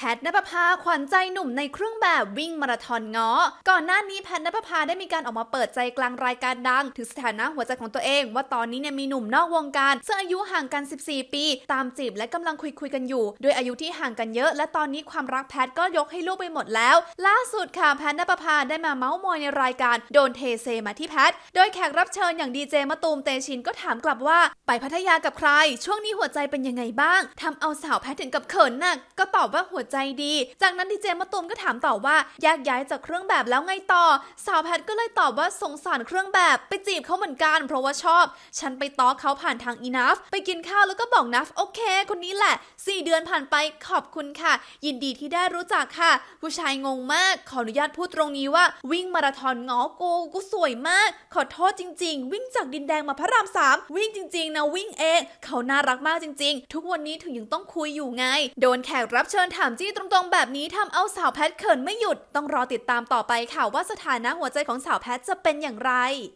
แพทนปภาขวัญใจหนุ่มในเครื่องแบบวิ่งมาราธอนง้อ ก่อนหน้านี้แพทนปภาได้มีการออกมาเปิดใจกลางรายการดัง ถึงสถานะหัวใจของตัวเอง ว่าตอนนี้เนี่ยมีหนุ่มนอกวงการ ซึ่งอายุห่างกัน 14 ปี ตามจีบและกำลังคุยคุยกันอยู่ ด้วยอายุที่ห่างกันเยอะ และตอนนี้ความรักแพทก็ยกให้ลูกไปหมดแล้ว ล่าสุดค่ะแพทนปภาได้มาเมาส์มอยในรายการโดนเทเซมาที่แพท โดยแขกรับเชิญอย่างดีเจมะตูมเตชินก็ถามกลับว่า ไปพัทยากับใคร ช่วงนี้หัวใจเป็นยังไงบ้างทำเอาสาวแพทถึงกับเขินหนักก็ตอบว่าหัวใจดี จากนั้นดีเจมะตูมก็ถามต่อว่าแยกย้ายจากเครื่องแบบแล้วไงต่อ สาวแพทก็เลยตอบว่าสงสารเครื่องแบบไปจีบเขาเหมือนกัน เพราะว่าชอบ ฉันไปต้อเขาผ่านทางอีนัฟไปกินข้าวแล้วก็บอกนัฟโอเค คนนี้แหละ 4 เดือนผ่านไปขอบคุณค่ะ ยินดีที่ได้รู้จักค่ะ ผู้ชายงงมากขออนุญาตพูดตรงนี้ว่า วิ่งมาราธอนงอกูกูสวยมาก ขอโทษจริง ๆ วิ่งจากดินแดงมาพระรามสามวิ่งจริงๆนะวิ่งเองเขาน่ารักมากจริง ๆ ทุกวันนี้ถึงยังต้องคุยอยู่ไง โดนแขกรับเชิญถามจี้ตรงๆ แบบนี้ทำเอาสาวแพทเขินไม่หยุด ต้องรอติดตามต่อไปค่ะว่าสถานะหัวใจของสาวแพทจะเป็นอย่างไร